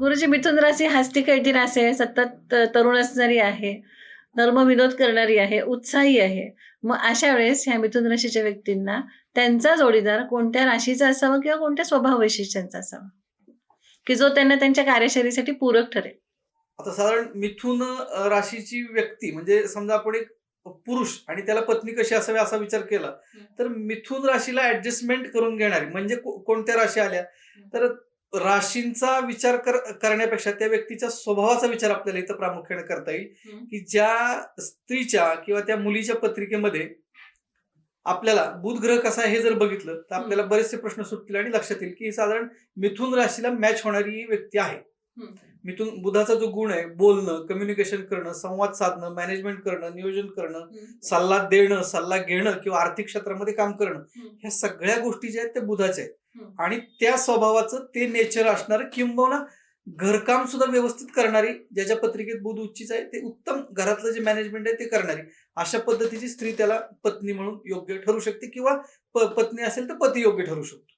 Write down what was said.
गुरुजी मिथुन राशी हस्ती खेळती राशी आहे सतत तरुण असणारी आहे धर्मविनोद करणारी आहे उत्साही आहे. मग अशा वेळेस ह्या मिथुन राशीच्या व्यक्तींना त्यांचा जोडीदार कोणत्या राशीचा असावा किंवा कोणत्या स्वभाव वैशिष्ट्यांचा असावा? की जो त्यांना त्यांच्या कार्यशैलीसाठी पूरक ठरेल. आता साधारण मिथुन राशीची व्यक्ती म्हणजे समजा आपण एक पुरुष आणि त्याला पत्नी कशी असावी असा विचार केला तर मिथुन राशीला ऍडजस्टमेंट करून घेणारी म्हणजे कोणत्या राशी आल्या तर राशींचा विचार कर करण्यापेक्षा त्या व्यक्तीच्या स्वभावाचा विचार आपल्याला इथं प्रामुख्याने करता येईल. की ज्या स्त्रीच्या किंवा त्या मुलीच्या पत्रिकेमध्ये आपल्याला बुध ग्रह कसा आहे हे जर बघितलं तर आपल्याला बरेचसे प्रश्न सुटतील आणि लक्षात येईल की साधारण मिथुन राशीला मॅच होणारी व्यक्ती आहे. मिथुन बुधाचा जो गुण आहे बोलणं कम्युनिकेशन करणं संवाद साधणं मॅनेजमेंट करणं नियोजन करणं सल्ला देणं सल्ला घेणं किंवा आर्थिक क्षेत्रामध्ये काम करणं ह्या सगळ्या गोष्टी ज्या आहेत त्या बुधाच्या आहेत. आणि त्या स्वभावाचं ते नेचर असणार किंबहुना घरकाम सुद्धा व्यवस्थित करणारी ज्याच्या पत्रिकेत बुध उच्चीच आहे ते उत्तम घरातलं जे मॅनेजमेंट आहे ते करणारी. अशा पद्धतीची स्त्री त्याला पत्नी म्हणून योग्य ठरू शकते किंवा पत्नी असेल तर पती योग्य ठरू शकतो.